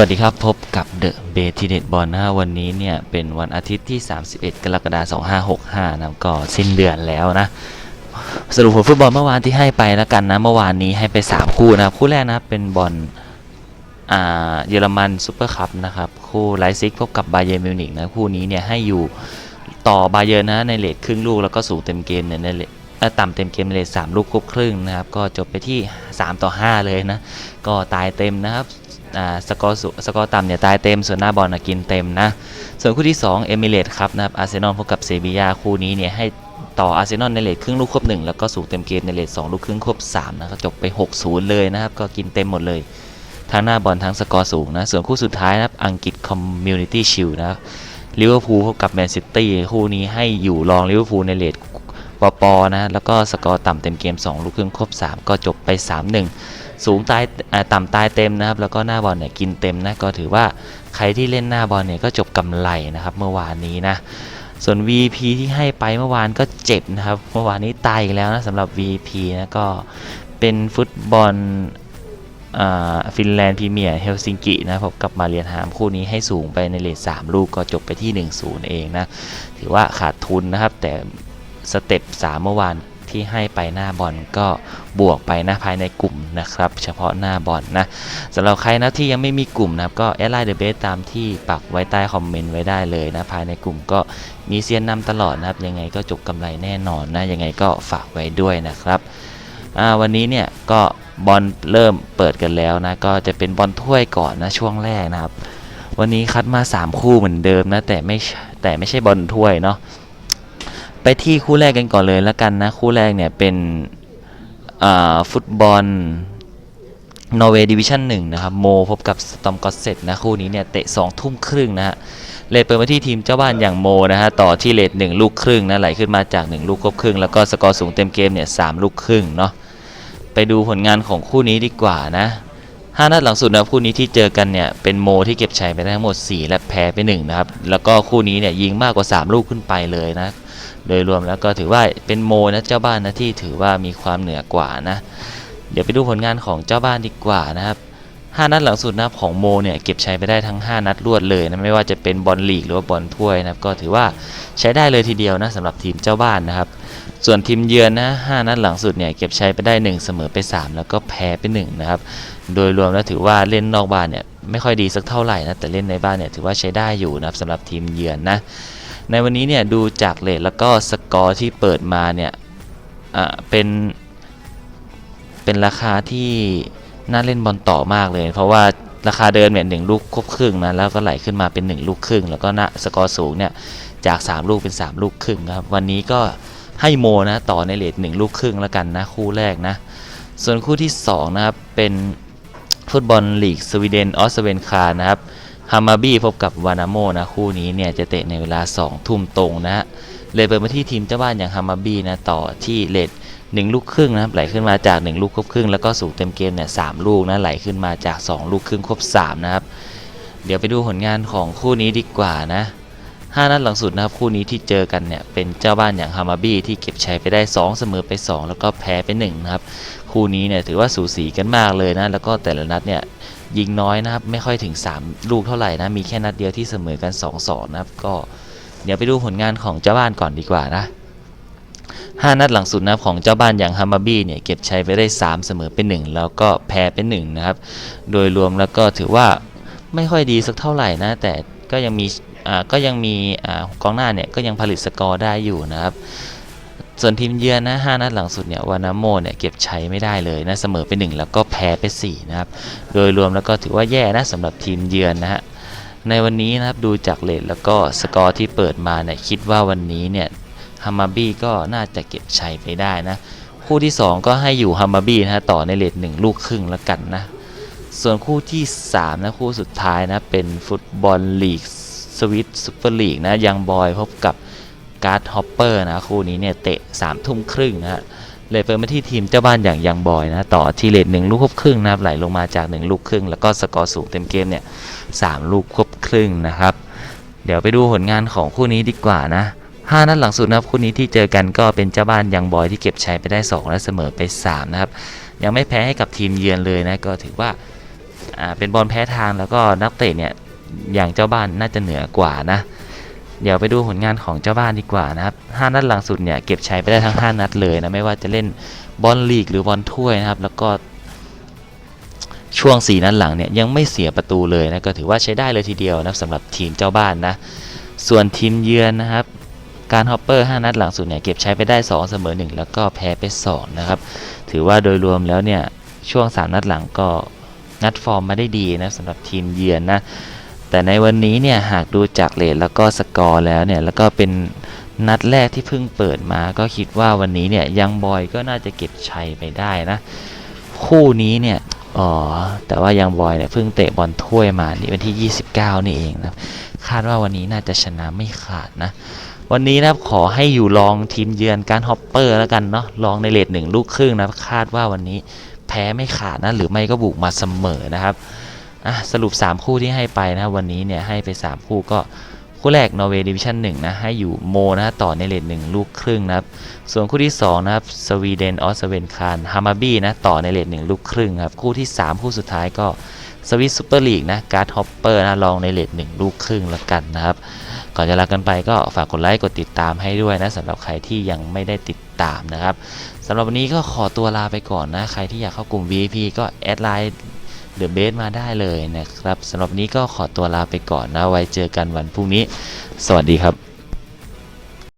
วัสดีครับ พบกับเดอะเบทีเด็ดบอลนะฮะวันนี้เนี่ย เป็นวันอาทิตย์ที่ 31 กรกฎาคม 2565 นะก็สิ้นเดือนแล้วนะ สรุปผลฟุตบอลเมื่อวานที่ให้ไปแล้วกันนะ เมื่อวานนี้ให้ไป 3 คู่นะครับ คู่แรกนะครับเป็นบอลอ่าเยอรมันซูเปอร์คัพนะครับ คู่ไลซิกพบกับบาเยร์นมิวนิกนะ คู่นี้เนี่ยให้อยู่ต่อบาเยร์นนะในเลทครึ่งลูกแล้วก็สูงเต็มเกมเนี่ยในเลทต่ำเต็มเกมเลท3ลูกครบครึ่งนะครับ ก็จบไปที่ 3 ต่อ 5 เลยนะ ก็ตายเต็มนะครับ สกอร์สูสกอร์ต่ำเนี่ยตายเต็ม ส่วนหน้าบอลนะกินเต็มนะ ส่วนคู่ที่ 2 เอมิเรตครับนะครับอาร์เซนอลพบกับเซบียาคู่นี้เนี่ยให้ต่ออาร์เซนอลในเลทครึ่งลูกครบ1แล้วก็สูงเต็มเกมในเลท2ลูกครึ่งครบ3นะก็จบไป 6-0 เลยนะครับ ก็กินเต็มหมดเลยทั้งหน้าบอลทั้งสกอร์สูงนะ ส่วนคู่สุดท้ายนะครับอังกฤษคอมมูนิตี้ชิลนะครับลิเวอร์พูลพบกับแมนซิตี้คู่นี้ให้อยู่รองลิเวอร์พูลในเลทปปนะแล้วก็สกอร์ต่ำเต็มเกม 2 ลูกครึ่งครบ 3 ก็จบไป 3-1 สูงตายต่ำตายเต็มนะครับ แล้วก็หน้าบอลเนี่ยกินเต็มนะก็ถือว่าใครที่เล่นหน้าบอลเนี่ยก็จบกำไรนะครับเมื่อวานนี้นะส่วน VP ที่ให้ไปเมื่อวานก็เจ็บนะครับ เมื่อวานนี้ตายอีกแล้วนะสำหรับ VP นะก็เป็นฟุตบอลอ่าฟินแลนด์พรีเมียร์เฮลซิงกินะพบกลับมาเรียนฮามคู่นี้ให้สูงไปในเลท3ลูกก็จบไปที่ 1-0 เองนะ ถือว่าขาดทุนนะครับ แต่สเต็ป3เมื่อวาน ที่ให้ไปหน้าบอลก็บวกไปนะภายในกลุ่มนะครับ เฉพาะหน้าบอลนะสำหรับใครนะที่ยังไม่มีกลุ่มนะครับก็แอดไลน์เดอะเบสตามที่ปักไว้ใต้คอมเมนต์ไว้ได้เลยนะภายในกลุ่มก็มีเซียนนำตลอดนะครับ ยังไงก็จบกำไรแน่นอนนะยังไงก็ฝากไว้ด้วยนะครับวันนี้เนี่ยก็บอลเริ่มเปิดกันแล้วนะก็จะเป็นบอลถ้วยก่อนนะช่วงแรกนะครับ วันนี้คัดมา 3 คู่เหมือนเดิมนะแต่ไม่แต่ไม่ใช่บอลถ้วยเนาะ ไปที่คู่แรกกันก่อนเลยแล้วกันนะ คู่แรกเนี่ยเป็นฟุตบอลนอร์เวย์ดิวิชั่นหนึ่งนะครับโมพบกับสตอมกอสเซตนะคู่นี้เนี่ยเตะ2ทุ่มครึ่งนะฮะเลทเปิดมาที่ทีมเจ้าบ้านอย่างโมนะฮะต่อที่เลท1ลูกครึ่งนะไหลขึ้นมาจาก1ลูกครบครึ่ง แล้วก็สกอร์สูงเต็มเกมเนี่ยสลูกครึ่งเนาะไปดูผลงานของคู่นี้ดีกว่านะห้านัดหลังสุดนะคู่นี้ที่เจอกันเนี่ยเป็นโมที่เก็บชัยไปได้ทั้งหมด 4 และแพ้ไป1นะครับแล้วก็คู่นี้เนี่ยยิงมากกว่า 3 ลูกขึ้นไปเลยนะ โดยรวมแล้วก็ถือว่าเป็นโมนะเจ้าบ้านนะที่ถือว่ามีความเหนือกว่านะ เดี๋ยวไปดูผลงานของเจ้าบ้านดีกว่านะครับ5นัดหลังสุดนะครับของโมเนี่ยเก็บใชัยไปได้ทั้ง 5 นัดรวดเลยนะไม่ว่าจะเป็นบอลลีกหรือว่าบอลถ้วยนะครับก็ถือว่าใช้ได้เลยทีเดียวนะสำหรับทีมเจ้าบ้านนะครับส่วนทีมเยือนนะ5นัดหลังสุดเนี่ยเก็บใชัยไปได้ 1 เสมอไป 3 แล้วก็แพ้ไป1นะครับโดยรวมแล้วถือว่าเล่นนอกบ้านเนี่ยไม่ค่อยดีสักเท่าไหร่นะแต่เล่นในบ้านเนี่ยถือว่าใช้ได้อยู่นะครับสำหรับทีมเยือนนะ ในวันนี้เนี่ยดูจากเลทแล้วก็สกอร์ที่เปิดมาเนี่ยอ่าเป็น เป็นราคาที่น่าเล่นบอลต่อมากเลย เพราะว่าราคาเดิมเนี่ยหนึ่งลูกครบครึ่งนะแล้วก็ไหลขึ้นมาเป็น 1 ลูกครึ่ง แล้วก็นะสกอร์สูงเนี่ยจาก 3 ลูกเป็น 3 ลูกครึ่งครับวันนี้ก็ให้โมนะต่อในเลท1ลูกครึ่งแล้วกันนะคู่แรกนะส่วนคู่ที่2นะครับเป็นฟุตบอลลีกสวีเดนออสเวนคานะครับ ฮามาบี้พบกับวานาโมนะคู่นี้เนี่ยจะเตะในเวลา 2 ทุ่มตรงนะฮะเลยเปิดมาที่ทีมเจ้าบ้านอย่างฮามาบี้นะต่อที่เลท1ลูกครึ่งนะครับไหลขึ้นมาจาก 1 ลูกครบครึ่งแล้วก็สูงเต็มเกมเนี่ยสลูกนะไหลขึ้นมาจาก 2 ลูกครึ่งครบ3นะครับเดี๋ยวไปดูผลงานของคู่นี้ดีกว่านะ5นัดหลังสุดนะครับคู่นี้ที่เจอกันเนี่ยเป็นเจ้าบ้านอย่างฮามาบี้ที่เก็บชัยไปได้ 2 เสมอไป 2 แล้วก็แพ้ไป1นะครับคู่นี้เนี่ยถือว่าสูสีกันมากเลยนะแล้วก็แต่ละนัดเนี่ย ยิงน้อยนะครับ ไม่ค่อยถึง 3 ลูกเท่าไหร่นะ มีแค่นัดเดียวที่เสมอกัน2-2นะครับ ก็เดี๋ยวไปดูผลงานของเจ้าบ้านก่อนดีกว่านะ 5 นัดหลังสุดนะครับของเจ้าบ้านอย่างฮัมมาบี้เนี่ยเก็บชัยไปได้ 3 เสมอไป1แล้วก็แพ้ไป1นะครับ โดยรวมแล้วก็ถือว่าไม่ค่อยดีสักเท่าไหร่นะ แต่ก็ยังมีก็ยังมีอกองหน้าเนี่ยก็ยังผลิตสกอร์ได้อยู่นะครับ ส่วนทีมเยือนนะ5นัดหลังสุดเนี่ยวานาโมเนี่ยเก็บใชัยไม่ได้เลยนะเสมอไป 1 แล้วก็แพ้ไป4นะครับโดยรวมแล้วก็ถือว่าแย่นะสำหรับทีมเยือนนะฮะในวันนี้นะครับดูจากเลทแล้วก็สกอร์ที่เปิดมาเนี่ยคิดว่าวันนี้เนี่ยฮัมาบี้ก็น่าจะเก็บชัยไปได้นะ คู่ที่ 2 ก็ให้อยู่ฮัมาบี้นะต่อในเลท1ลูกครึ่งแล้วกันนะ ส่วนคู่ที่ 3 นะคู่สุดท้ายนะ เป็นฟุตบอลลีกสวิตซูเปอร์ลีกนะยังบอยพบกับ การ์ดฮอปเปอร์นะคู่นี้เนี่ยเตะ3ามทุ่มครึ่งนะฮะเลยเปิดมาที่ทีมเจ้าบ้านอย่างยังบอยนะต่อที่เลทหนึ่งลูกครบครึ่งนะครับไหลลงมาจาก 1 ลูกครึ่ง แล้วก็สกอร์สูงเต็มเกมเนี่ยสามลูกครบครึ่งนะครับ เดี๋ยวไปดูผลงานของคู่นี้ดีกว่านะห้านัดหลังสุดนะครับคู่นี้ที่เจอกันก็เป็นเจ้าบ้านยังบอยที่เก็บชัยไปได้ 2 และเสมอไป 3 นะครับ ยังไม่แพ้ให้กับทีมเยือนเลยนะก็ถือว่าอ่าเป็นบอลแพ้ทางแล้วก็นักเตะเนี่ยอย่างเจ้าบ้านน่าจะเหนือกว่านะ เดี๋ยวไปดูผลงานของเจ้าบ้านดีกว่านะครับ5นัดหลังสุดเนี่ยเก็บชัยไปได้ทั้ง 5 นัดเลยนะไม่ว่าจะเล่นบอลลีกหรือบอลถ้วยนะครับ แล้วก็ช่วง 4 นัดหลังเนี่ยยังไม่เสียประตูเลยนะก็ถือว่าใช้ได้เลยทีเดียวนะสำหรับทีมเจ้าบ้านนะ ส่วนทีมเยือนนะครับ การฮอปเปอร์ 5 นัดหลังสุดเนี่ยเก็บใช้ไปได้ 2 เสมอ 1 แล้วก็แพ้ไป 2 นะครับ ถือว่าโดยรวมแล้วเนี่ยช่วง 3 นัดหลังก็งัดฟอร์มมาได้ดีนะสำหรับทีมเยือนนะ แต่ในวันนี้เนี่ยหากดูจากเลทแล้วก็สกอร์แล้วเนี่ยแล้วก็เป็นนัดแรกที่เพิ่งเปิดมาก็คิดว่าวันนี้เนี่ยยังบอยก็น่าจะเก็บชัยไปได้นะคู่นี้เนี่ยอ๋อแต่ว่ายังบอยเนี่ยเพิ่งเตะบอลถ้วยมานี่วันที่ 29 นี่เองนะคาดว่าวันนี้น่าจะชนะไม่ขาดนะวันนี้นะครับขอให้อยู่ลองทีมเยือนการฮอปเปอร์แล้วกันเนาะลองในเลทหนึ่งลูกครึ่งนะคาดว่าวันนี้แพ้ไม่ขาดนะหรือไม่ก็บุกมาเสมอนะครับ อะสรุป 3 คู่ที่ให้ไปนะวันนี้เนี่ยให้ไป 3 คู่ก็คู่แรกนอร์เวย์ดิวิชั่น1นะให้อยู่โมนะต่อในเลทหนึ่งลูกครึ่งนะครับส่วนคู่ที่ 2 นะครับสวีเดนออสเวนคารฮามาบี้นะต่อในเลทหนึ่งลูกครึ่งครับคู่ที่ 3 คู่สุดท้ายก็สวิสซูเปอร์ลีกนะการ์ดฮอปเปอร์นะลองในเลทหนึ่งลูกครึ่งแล้วกันนะครับก่อนจะลากันไปก็ฝากกดไลค์กดติดตามให้ด้วยนะสำหรับใครที่ยังไม่ได้ติดตามนะครับสำหรับวันนี้ก็ขอตัวลาไปก่อนนะใครที่อยากเข้ากลุ่ม VIP ก็แอดไลน์ เดอะเบสมาได้เลยนะครับสำหรับนี้ก็ขอตัวลาไปก่อนนะไว้เจอกันวันพรุ่งนี้ สวัสดีครับ